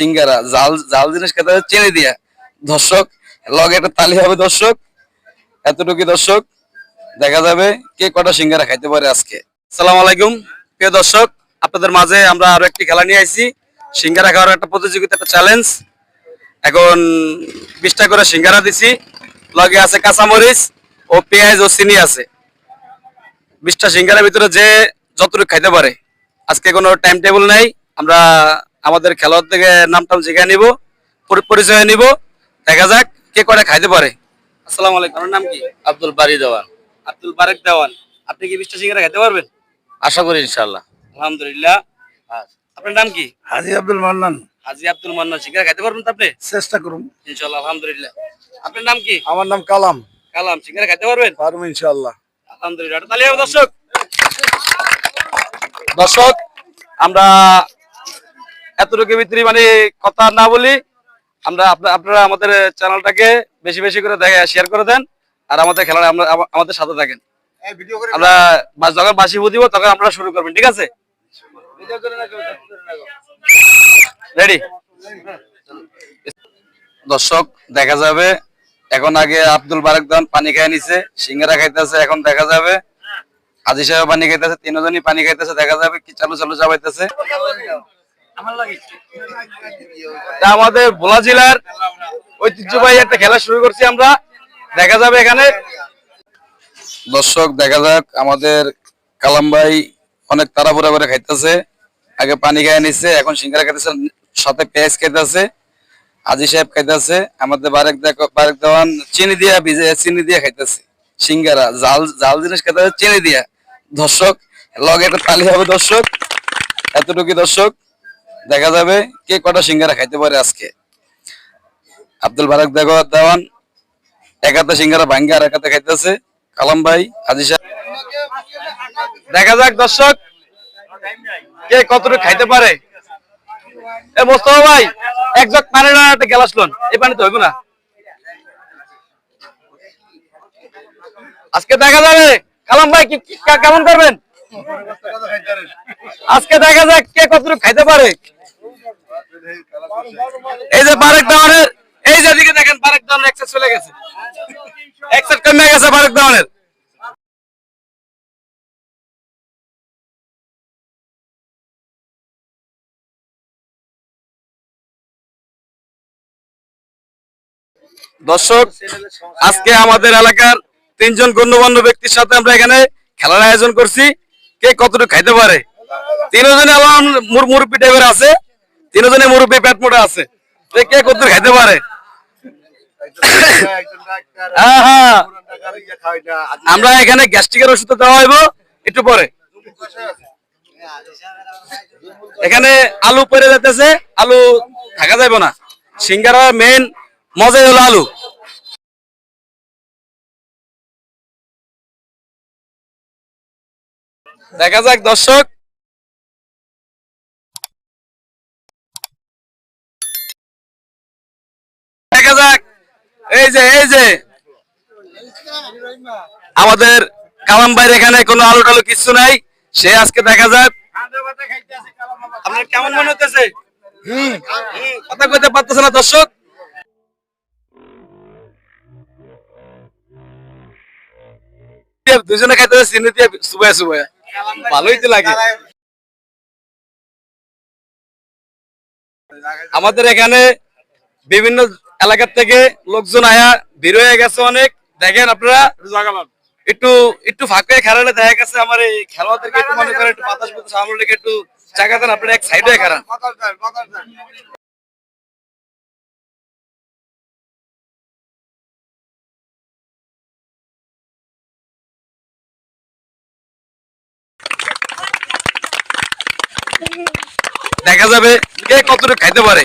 সিঙ্গারা, জাল জাল জিনিস খেতে চিনি দিয়া। দর্শক, লগে একটা তালি হবে দর্শক। এতটুকু দর্শক। দেখা যাবে কে কটা সিঙ্গারা খাইতে পারে আজকে। সালাম আলাইকুম, প্রিয় দর্শক। আপনাদের মাঝে আমরা আরও একটি খেলা নিয়ে আইছি। সিঙ্গারা খাওয়ার একটা প্রতিযোগিতা, একটা চ্যালেঞ্জ এখন বিশটা করে সিঙ্গারা দিছি। লগে আছে কাঁচামরিচ ও পেঁয়াজ ও চিনি আছে। বিশটা সিঙ্গারের ভিতরে যে যতটুকু খাইতে পারে। আজকে কোনো টাইম টেবিল নাই। আমরা আমাদের খেলোয়াড় থেকে নাম টাম জিজ্ঞাসা নিব পরিচয় নিব। দেখা যাক কে কটা খাইতে পারে। আসসালামু আলাইকুম। আপনার নাম কি? আব্দুল বারি দেওয়ান। আব্দুল বারেক দেওয়ান। আপনি কি বিশটা সিঙ্গারা খাইতে পারবেন? আশা করি ইনশাল্লাহ আলহামদুলিল্লাহ। আপনার নাম কি? হাজি আব্দুল মান্নান। হাজি আব্দুল মান্না সিঙ্গারা খাইতে পারবেন আপনি? চেষ্টা করুন। ইনশাল্লাহ আলহামদুলিল্লাহ। আপনার নাম কি? আমার নাম কালাম। কালাম। সিঙ্গারা খাইতে পারবেন? পারব ইনশাল্লাহ আলহামদুলিল্লাহ। দর্শক দর্শক আমরা এতটুকু ভিতরে মানে কথা না বলি আমরা আপনারা আমাদের চ্যানেলটাকে বেশি বেশি করে দেখে শেয়ার করে দেন আর আমাদের খেলা আমাদের সাথে থাকেন। আমরা যখন বাসি বুঝিব তখন আপনারা শুরু করবেন ঠিক আছে? রেডি দর্শক দেখা যাবে। এখন আগে আব্দুল বারেক দান পানি খাই নিছে সিঙ্গারা খাইতেছে এখন দেখা যাবে। আজি সাহেব পানি খাইতেছে তিনজনই পানি খাইতেছে দেখা যাবে কি চালু চালু চাবাইতেছে। আমাদের ভোলা জেলার ঐতিহ্যবাহী একটা খেলা শুরু করছি আমরা। দেখা যাবে এখানে। দর্শক, দেখা যাক। আমাদের কালাম ভাই অনেক তাড়াহুড়া করে খাইতেছে। আগে পানি খাই নিচ্ছে এখন সিঙ্গারা খাইতেছে, সাথে পেঁয়াজ খাইতেছে আজি সাহেব খাইতেছে, আমাদের বারেক বারেক দেওয়ান চিনি দিয়া ভিজে চিনি দিয়া খাইতেছে। সিঙ্গারা জাল জাল জিনিস হবে, চিনি দিয়া। দর্শক, লগে একটা তালি হবে দর্শক। এতটুকু দর্শক। দেখা যাবে কে কটা সিঙ্গারা খাইতে পারে আজকে। আব্দুল বারেক দেগ- দেওয়ান একাতে সিঙ্গারা ভাঙ্গে আর একাতে খাইতেছে। কালাম ভাই সাহেব। দেখা যাক দর্শক, কে কতটুকু খাইতে পারে। এ ভাই পানি এই পানি তো হইব না। আজকে দেখা যাবে, কালাম ভাই কেমন করবেন? আজকে দেখা যাক কে কতটুকু খাইতে পারে। এই যে বারেক এই যে দিকে দেখেন বারেক এক্সেস চলে গেছে। এক্সেস কমে গেছে বারেক দর্শক, আজকে আমাদের এলাকার তিনজন গণ্যমান্য ব্যক্তির সাথে আমরা এখানে খেলার আয়োজন করছি। কে কতটুকু খাইতে পারে? তিনজনে আলাম মুরব্বী টাইপের আছে। তিনজনে মুরব্বী পেট মোটা আছে। কে কতটুকু খাইতে পারে? হ্যাঁ হ্যাঁ। আমরা এখানে গ্যাস্ট্রিকের ওষুধ দেওয়া হইব, একটু পরে। এখানে আলু পরে যাইতেছে, আলু থাকা যাইব না। সিঙ্গারা মেন মজাই হলো আলু। দেখা যাক দর্শক। এই যে এই যে। আমাদের কালাম ভাইয়ের এখানে কোনো আলু টালু কিছু নাই। সে আজকে দেখা যাক। আপনার কেমন মনে হতেছে কথা কইতে পারতেছে না দর্শক। দুজনে খাইতেছে চিনি দিয়ে সুবাই সুবাই ভালোই তো লাগে। আমাদের এখানে বিভিন্ন এলাকার থেকে লোকজন আয়া ভিড় হয়ে গেছে অনেক। দেখেন আপনারা, একটু একটু ফাঁকে খেলালে দেখা গেছে আমার এই খেলোয়াড়দেরকে একটু বাতাস বাতাস সামনে একটু জায়গা দেন, আপনারা এক সাইডে খেলান। দেখা যাবে কে কতটুকু খাইতে পারে।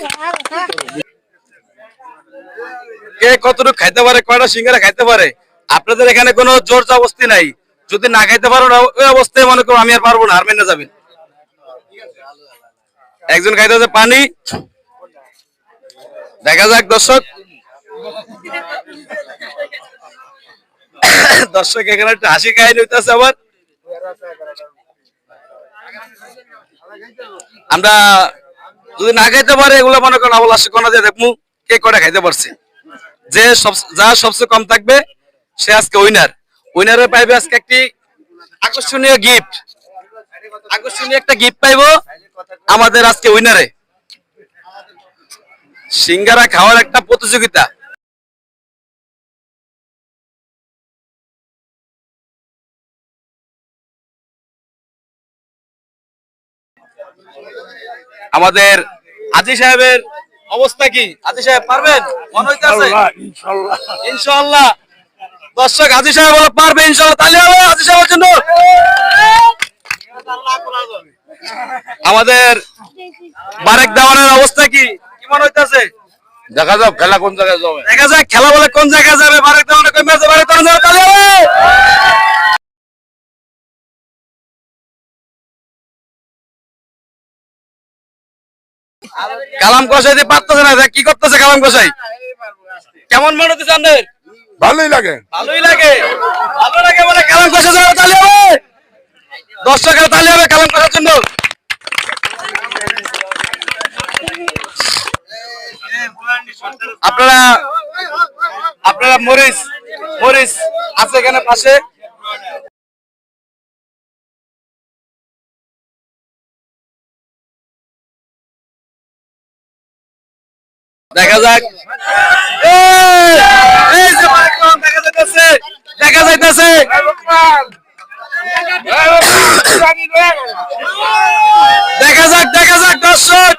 কে কতটুকু খাইতে পারে, কয়টা সিঙ্গারা খাইতে পারে? আপনাদের এখানে কোনো জোর জবস্তি নাই। যদি না খাইতে পারো ওই অবস্থায় মনে করো আমি আর পারব না, আর যাবেন। একজন খাইতে হচ্ছে পানি। দেখা যাক, দর্শক। দর্শক, এখানে একটা হাসি কাহিনী হইতেছে আবার। আমরা যদি না খাইতে পারে, এগুলো মনে করেন আবুল আসে কোনা দিয়ে দেখমু। কে কটা খাইতে পারছে? যে সব যা সবচেয়ে কম থাকবে, সে আজকে উইনার উইনারে পাইবে আজকে একটি আকর্ষণীয় গিফট আকর্ষণীয় একটা গিফট পাইবো আমাদের আজকে উইনারে সিঙ্গারা খাওয়ার একটা প্রতিযোগিতা। আমাদের আজি সাহেবের অবস্থা কি? আজি সাহেব পারবেন? মনে হইতেছে? ইনশাল্লাহ ইনশাআল্লাহ দর্শক আজি সাহেব বলে পারবে ইনশাআল্লাহ তাহলে হবে আজি সাহেবের জন্য। আমাদের বারেক দেওয়ানের অবস্থা কি? কি মনে হইতেছে? দেখা যাক খেলা কোন জায়গায় যাবে। দেখা যাক খেলা বলে কোন জায়গায় যাবে? বারেক দেওয়ানে কোন ম্যাচে বারেক দেওয়ানে কালাম কষাই দিয়ে পারতেছে না কি করতেছে কালাম কষাই কেমন মনে হচ্ছে আপনাদের? ভালোই লাগে। ভালোই লাগে। ভালো লাগে বলে কালাম কষা যাবে তাহলে হবে। দর্শকের তাহলে হবে কালাম কষার জন্য। আপনারা আপনারা মরিস মরিস আছে এখানে পাশে। দেখা যাক। দেখা যাইতেছে, দেখা যাক দেখা যাক, দর্শক।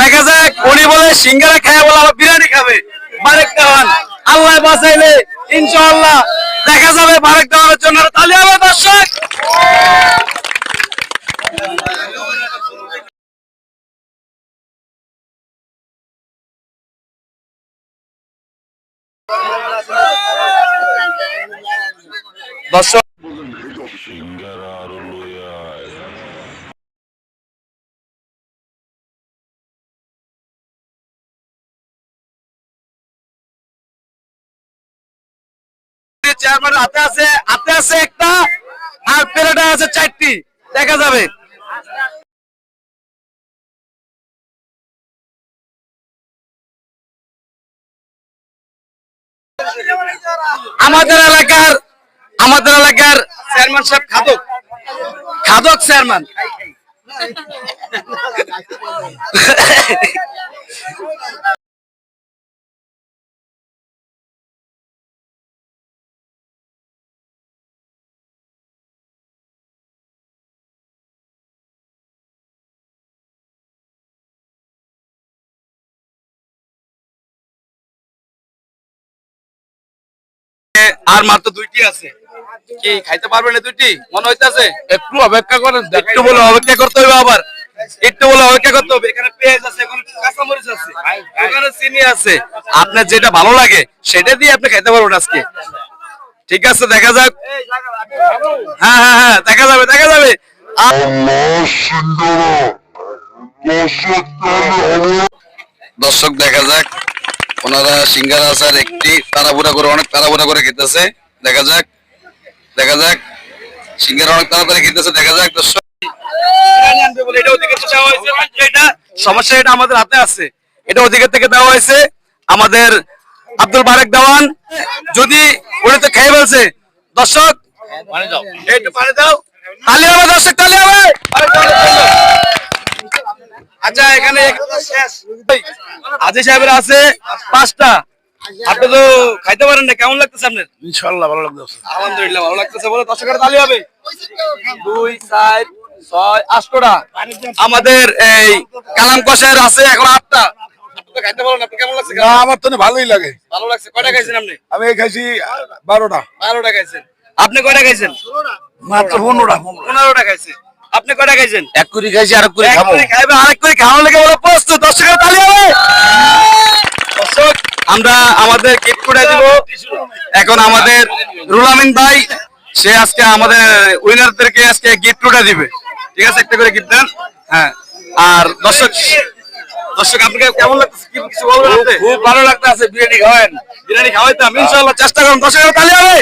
দেখা যাক, উনি বলে সিঙ্গারা খায় বলে আবার বিরিয়ানি খাবে। বারেক দেওয়ান আল্লাহ বাঁচাইলে, ইনশাআল্লাহ। দেখা যাবে বারেক দেওয়ানের জন্য। তাহলে হবে দর্শক। একটা আর আছে দেখা যাবে। আমাদের এলাকার আমাদের এলাকার চেয়ারম্যান সাহেব খাদক। খাদক চেয়ারম্যান। আর মাত্র দুইটি আছে। কি খাইতে পারবেন না দুইটি? মনে হইতাছে? একটু অপেক্ষা করেন একটু বলে অপেক্ষা করতে হবে আবার। একটু বলে অপেক্ষা করতে হবে। এখানে পেঁয়াজ আছে এখানে কাঁচামরিচ আছে এখানে চিনি আছে। আপনার যেটা ভালো লাগে সেটা দিয়ে আপনি খাইতে পারবেন আজকে। ঠিক আছে দেখা যাক। হ্যাঁ হ্যাঁ হ্যাঁ দেখা যাবে দেখা যাবে। দর্শক দেখা যাক। ওনারা সিঙ্গারা আসার একটি তাড়াহুড়া করে অনেক তাড়াহুড়া করে খেতেছে। দেখা যাক। দেখা যাক। সিঙ্গারা অনেক তাড়াতাড়ি খেতেছে দেখা যাক সমস্যা এটা আমাদের হাতে আছে। এটা ওদিকে থেকে দেওয়া হয়েছে। আমাদের আব্দুল বারেক দেওয়ান। যদি উনি তো খেয়ে ফেলছে। দর্শক হবে দর্শক হবে। আচ্ছা এখানে আজি সাহেবের আছে পাঁচটা। আপনি তো খাইতে পারেন না কেমন লাগতেছে আপনার? ইনশাল্লাহ ভালো লাগতেছে আলহামদুলিল্লাহ ভালো লাগতেছে বলে তালি হবে। দুই চার ছয় আটটা আমাদের এই কালাম কষায়ের আছে এখন আটটা। আমার তো ভালোই লাগে। ভালো লাগছে। কয়টা খাইছেন আপনি? আমি খাইছি বারোটা। বারোটা খাইছেন। আপনি কয়টা খাইছেন? মাত্র পনেরোটা পনেরোটা। খাইছে আপনি কয়টা খাইছেন? এক কুড়ি খাইছি আর কুড়ি খাব। খাইবে খাওয়ার লেগে বলে প্রস্তুত দর্শকের তালি হবে। দর্শক আমরা আমাদের গিফট করে দিব। এখন আমাদের রুল আমিন ভাই, সে আজকে আমাদের উইনারদেরকে আজকে গিফট উঠে দিবে। ঠিক আছে? একটা করে গিফট দেন। হ্যাঁ। আর দর্শক দর্শক, আপনাকে কেমন লাগছে কি কিছু বলবেন? খুব ভালো লাগতে আছে বিরিয়ানি খাওয়েন। বিরিয়ানি খাওয়াইতাম ইনশাআল্লাহ চেষ্টা করুন দর্শকের তালি হবে।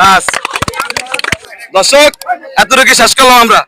বাস। দর্শক এতটুকু শেষ করলাম আমরা।